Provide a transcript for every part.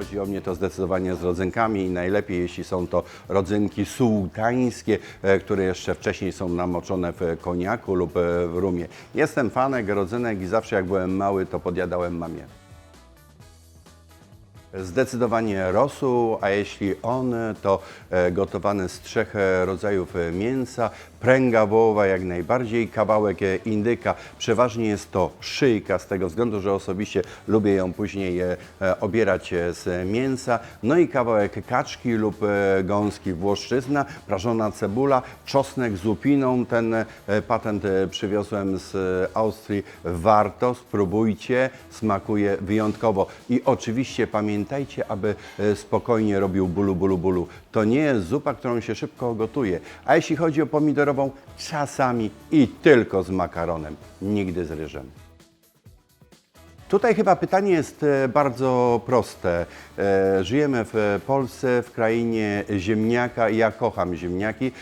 chodzi o mnie, to zdecydowanie z rodzynkami i najlepiej, jeśli są to rodzynki sułtańskie, e, które jeszcze wcześniej są namoczone w koniaku lub e, w rumie. Jestem fanek rodzynek i zawsze jak byłem mały, to podjadałem mamie. Zdecydowanie rosół, a jeśli on, to e, gotowany z trzech e, rodzajów e, mięsa, pręga wołowa jak najbardziej, kawałek indyka, przeważnie jest to szyjka z tego względu, że osobiście lubię ją później obierać z mięsa, no i kawałek kaczki lub gąski włoszczyzna, prażona cebula, czosnek z upiną, ten patent przywiozłem z Austrii, warto, spróbujcie, smakuje wyjątkowo. I oczywiście pamiętajcie, aby e, spokojnie robił bulu, bulu, bulu. To nie jest zupa, którą się szybko gotuje, a jeśli chodzi o pomidorową, czasami i tylko z makaronem, nigdy z ryżem. Tutaj chyba pytanie jest e, bardzo proste. E, Żyjemy w Polsce, w krainie ziemniaka ja kocham ziemniaki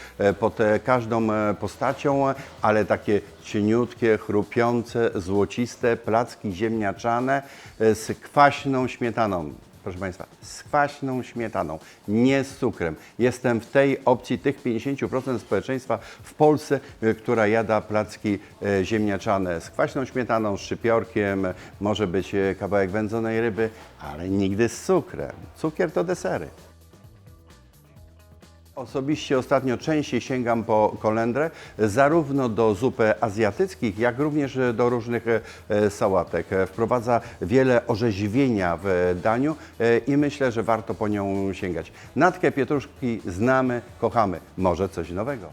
pod każdą postacią, ale takie cieniutkie, chrupiące, złociste placki ziemniaczane z kwaśną śmietaną. Proszę Państwa, z kwaśną śmietaną, nie z cukrem. Jestem w tej opcji tych 50% społeczeństwa w Polsce, y, która jada placki e, ziemniaczane z kwaśną śmietaną, z szczypiorkiem, może być e, kawałek wędzonej ryby, ale nigdy z cukrem. Cukier to desery. Osobiście ostatnio częściej sięgam po kolendrę, zarówno do zup azjatyckich, jak również do różnych e, sałatek. Wprowadza wiele orzeźwienia w daniu e, i myślę, że warto po nią sięgać. Natkę pietruszki znamy, kochamy. Może coś nowego.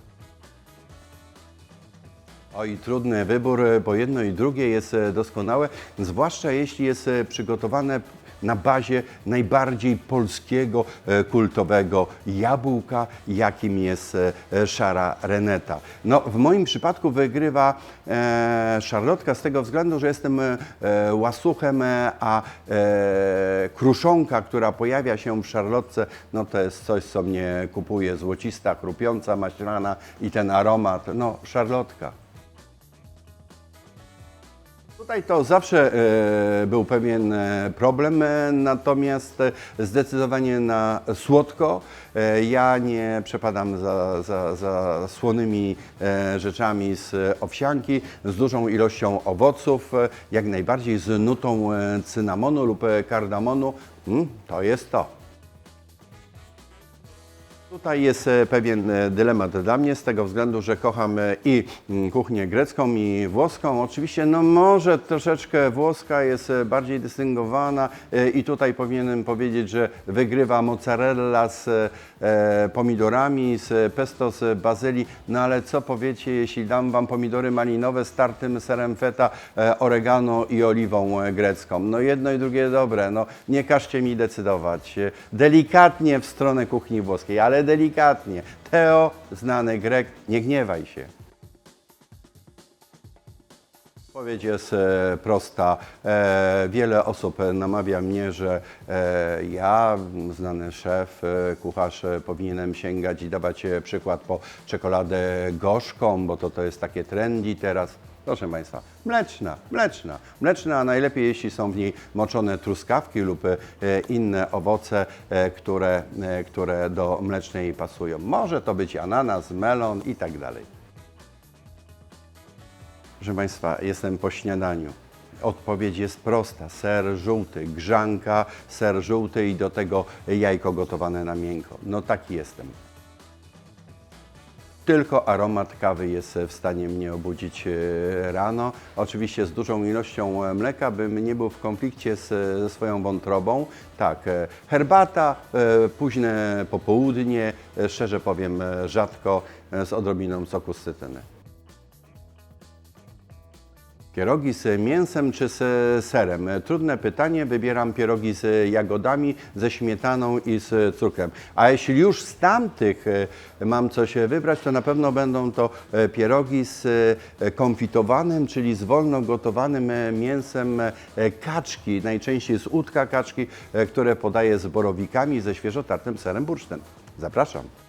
Oj, trudny wybór, bo jedno i drugie jest e, doskonałe, zwłaszcza jeśli jest przygotowane na bazie najbardziej polskiego, e, kultowego jabłka, jakim jest e, szara reneta. No, w moim przypadku wygrywa e, szarlotka z tego względu, że jestem łasuchem, a kruszonka, która pojawia się w szarlotce, no to jest coś, co mnie kupuje, złocista, chrupiąca, maślana i ten aromat, no szarlotka. Tutaj to zawsze e, był pewien e, problem, e, natomiast zdecydowanie na słodko. Ja nie przepadam za, za, za słonymi rzeczami z owsianki, z dużą ilością owoców, jak najbardziej z nutą cynamonu lub kardamonu. Mm, to jest to. Tutaj jest e, pewien e, dylemat dla mnie z tego względu, że kocham e, i mm, kuchnię grecką i włoską. Oczywiście no może troszeczkę włoska jest bardziej dystyngowana i tutaj powinienem powiedzieć, że wygrywa mozzarella z pomidorami, z pesto z bazylii. No ale co powiecie, jeśli dam Wam pomidory malinowe z tartym serem feta, oregano i oliwą grecką? No jedno i drugie dobre, no nie każcie mi decydować. Delikatnie w stronę kuchni włoskiej, ale delikatnie. Teo, znany Grek, nie gniewaj się. Odpowiedź jest e, prosta. E, wiele osób e, namawia mnie, że ja, znany szef, kucharz, powinienem sięgać i dawać przykład po czekoladę gorzką, bo to, to jest takie trendy teraz. Proszę Państwa, mleczna, mleczna. Mleczna, a najlepiej jeśli są w niej moczone truskawki lub e, inne owoce, e, które, e, które do mlecznej pasują. Może to być ananas, melon i tak dalej. Proszę Państwa, jestem po śniadaniu. Odpowiedź jest prosta. Ser żółty, grzanka, ser żółty i do tego jajko gotowane na miękko. No taki jestem. Tylko aromat kawy jest w stanie mnie obudzić e, rano. Oczywiście z dużą ilością e, mleka, bym nie był w konflikcie z, ze swoją wątrobą. Tak, e, herbata, późne popołudnie, szczerze powiem rzadko, z odrobiną soku z cytryny. Pierogi z mięsem czy z serem? Trudne pytanie. Wybieram pierogi z jagodami, ze śmietaną i z cukrem. A jeśli już z tamtych e, mam coś wybrać, to na pewno będą to e, pierogi z e, konfitowanym, czyli z wolno gotowanym e, mięsem e, kaczki, najczęściej z łódka kaczki, e, które podaję z borowikami, ze świeżo tartym serem bursztyn. Zapraszam.